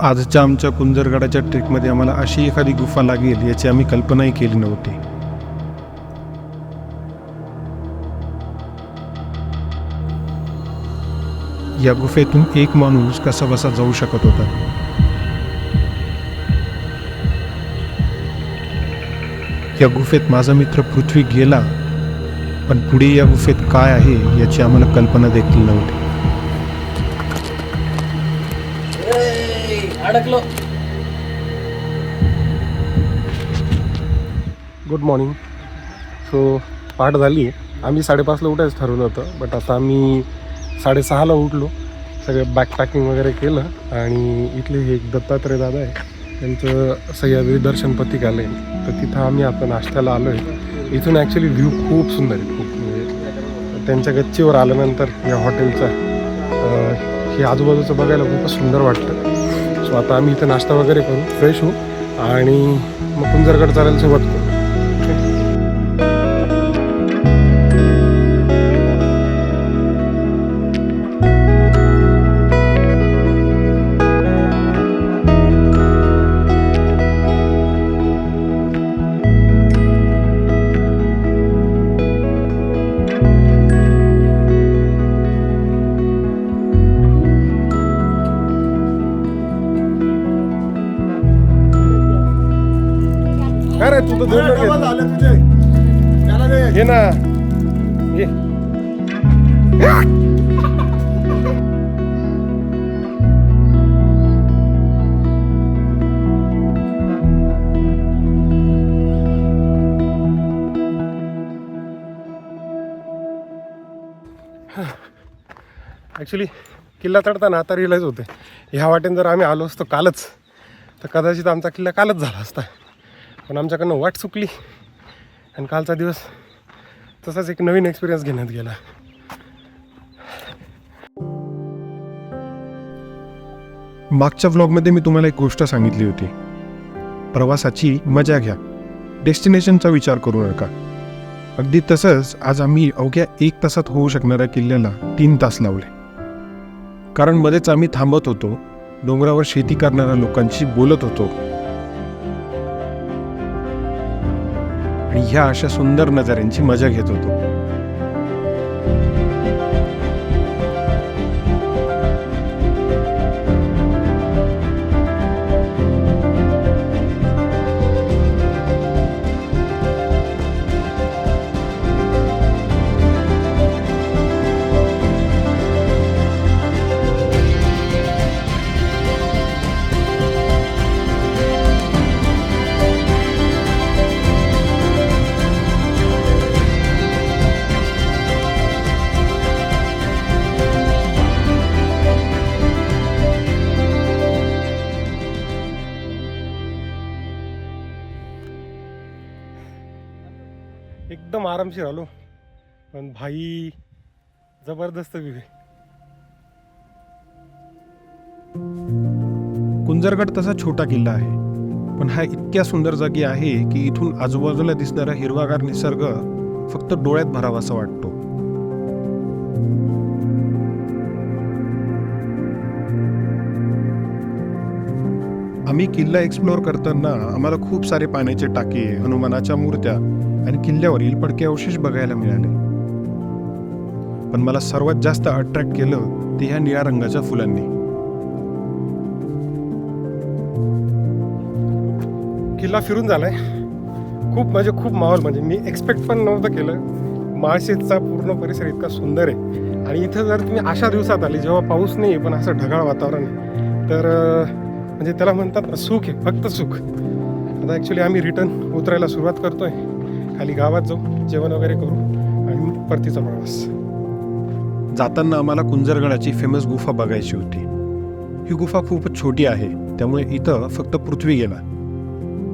आजच्या आमच्या कुंजरगडाच्या ट्रेकमध्ये आम्हाला अशी एखादी गुफा लागेल याची आम्ही कल्पनाही केली नव्हती. या गुफेतून एक माणूस कसा बसा जाऊ शकत होता. या गुफेत माझा मित्र पृथ्वी गेला पण पुढे या गुफेत काय आहे याची आम्हाला कल्पना देखील नव्हती. अडकलो. गुड मॉर्निंग सो पहाट झाली. आम्ही साडेपाचला उठायचं ठरवलं होतं बट आता आम्ही साडेसहाला उठलो. सगळं बॅकपॅकिंग वगैरे केलं आणि इथले हे एक दत्तात्रय दादा आहे त्यांचं सह्याद्री दर्शन पत्रिक आलं आहे तर तिथं आम्ही आता नाश्त्याला आलो आहे इथून ॲक्च्युली व्ह्यू खूप सुंदर आहे खूप म्हणजे त्यांच्या गच्चीवर आल्यानंतर या हॉटेलचा हे आजूबाजूचं बघायला खूपच सुंदर वाटतं. सो आता आम्ही इथं नाश्ता वगैरे करू फ्रेश होऊ. आणि मग कुंजरगड चालायला सुरुवात करू. तू तर दोन घे ना. घे ॲक्च्युली किल्ला चढताना आता रिअलाईज होते ह्या वाटेने जर आम्ही आलो असतो कालच तर कदाचित आमचा किल्ला कालच झाला असता. पण आमच्याकडनं वाट चुकली. आणि कालचा दिवस तसाच एक नवीन एक्सपिरियन्स घेण्यात गेला. मागच्या व्लॉगमध्ये मी तुम्हाला एक गोष्ट सांगितली होती. प्रवासाची मजा घ्या. डेस्टिनेशनचा विचार करू नका. अगदी तसंच आज आम्ही अवघ्या एक तासात होऊ शकणाऱ्या किल्ल्याला तीन तास लावले. कारण मध्येच आम्ही थांबत होतो. डोंगरावर शेती करणाऱ्या लोकांशी बोलत होतो. आणि ह्या अशा सुंदर नजाऱ्यांची मजा घेत होतो. एकदम आरामशीर आलो. पण भाई जबरदस्त व्ह्यू आहे कुंजरगड तसा छोटा किल्ला आहे. पण हा इतक्या सुंदर जागी आहे की इथून आजूबाजूला दिसणारा हिरवागार निसर्ग फक्त डोळ्यात भरावासा वाटतो. आम्ही किल्ला एक्सप्लोअर करताना आम्हाला खूप सारे पाण्याचे टाके हनुमानाच्या मूर्त्या आणि किल्ल्यावरील पडके अवशेष बघायला मिळाले. पण मला सर्वात जास्त अट्रॅक्ट केलं ते ह्या निळ्या रंगाच्या फुलांनी. किल्ला फिरून झालाय. खूप म्हणजे खूप माहोल म्हणजे मी एक्सपेक्ट पण नव्हतं केलं. माळशेजचा पूर्ण परिसर इतका सुंदर आहे. आणि इथं जर तुम्ही अशा दिवसात आली जेव्हा पाऊस नाही पण असं ढगाळ वातावरण तर म्हणजे त्याला म्हणतात ना सुख आहे फक्त सुख. आता ॲक्च्युली आम्ही रिटर्न उतरायला सुरुवात करतोय. खाली गावात जाऊ जेवण वगैरे करू आणि परतीचा प्रवास. जाताना आम्हाला कुंजरगडाची फेमस गुफा बघायची होती. ही गुफा खूपच छोटी आहे त्यामुळे इथं फक्त पृथ्वी गेला.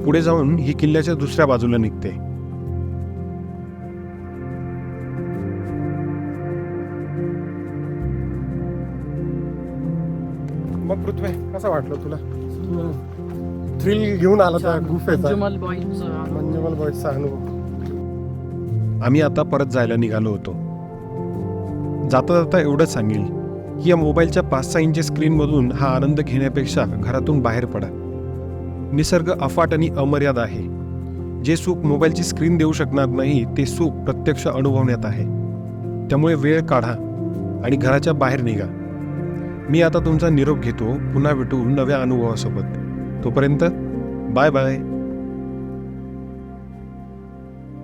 पुढे जाऊन ही किल्ल्याच्या दुसऱ्या बाजूला निघते. मग पृथ्वी कसा वाटलं तुला? थ्रिल घेऊन आला त्या गुफेचा. मंजुमल बॉईजचा अनुभव. आम्ही आता परत जायला निघालो होतो. जाता जाता एवढंच सांगेल की या मोबाईलच्या पाच सहा इंची स्क्रीनमधून हा आनंद घेण्यापेक्षा घरातून बाहेर पडा. निसर्ग अफाट आणि अमर्याद आहे. जे सुख मोबाईलची स्क्रीन देऊ शकणार नाही ते सुख प्रत्यक्ष अनुभवण्यात आहे. त्यामुळे वेळ काढा आणि घराच्या बाहेर निघा. मी आता तुमचा निरोप घेतो पुन्हा भेटू नव्या अनुभवासोबत. तोपर्यंत बाय बाय.